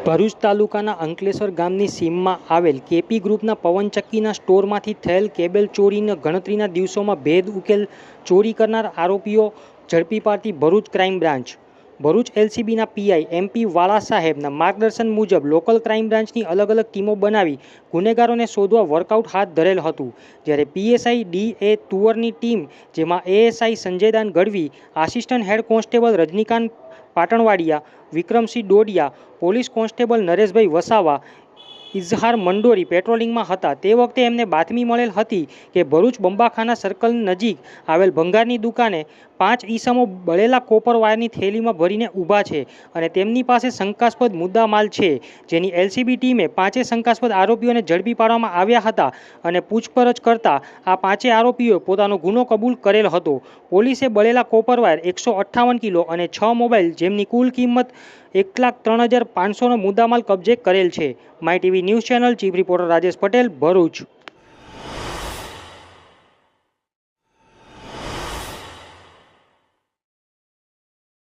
ભરૂચ તાલુકાના અંકલેશ્વર ગામની સીમમાં આવેલ કેપી ગ્રુપના પવનચક્કીના સ્ટોરમાંથી થયેલ કેબલ ચોરીના ગણતરીના દિવસોમાં ભેદ ઉકેલ ચોરી કરનાર આરોપીઓ ઝડપી પાડતી ભરૂચ ક્રાઇમ બ્રાન્ચ ભરૂચ એલસીબીના પીઆઈ એમપી વાળા સાહેબના માર્ગદર્શન મુજબ લોકલ ક્રાઇમ બ્રાન્ચની અલગ અલગ ટીમો બનાવી ગુનેગારોને શોધવા વર્કઆઉટ હાથ ધરેલ હતું. જ્યારે પીએસઆઈ ડી એ તુવરની ટીમ, જેમાં ASI Sanjaydan Gadhvi, assistant head constable Rajnikant Patanvadiya, Vikramsinh Dodiya, police constable Nareshbhai Vasava Izhar Mandori પેટ્રોલિંગમાં હતા. તે વખતે એમને બાતમી મળેલ હતી કે ભરૂચ બંબાખાના સર્કલ નજીક આવેલ ભંગારની દુકાને પાંચ ઈસમો બળેલા કોપર વાયરની થેલીમાં ભરીને ઊભા છે અને તેમની પાસે શંકાસ્પદ મુદ્દામાલ છે. જેની એલસીબી ટીમે પાંચે શંકાસ્પદ આરોપીઓને ઝડપી પાડવામાં આવ્યા હતા અને પૂછપરછ કરતા આ પાંચે આરોપીઓએ પોતાનો ગુનો કબૂલ કરેલ હતો. પોલીસે બળેલા કોપર વાયર એકસો અઠ્ઠાવન કિલો અને છ મોબાઈલ જેમની કુલ કિંમત એક લાખ ત્રણ હજાર પાંચસોનો મુદ્દામાલ કબજે કરેલ છે. My TV news channel chief reporter Rajesh Patel Bharuch.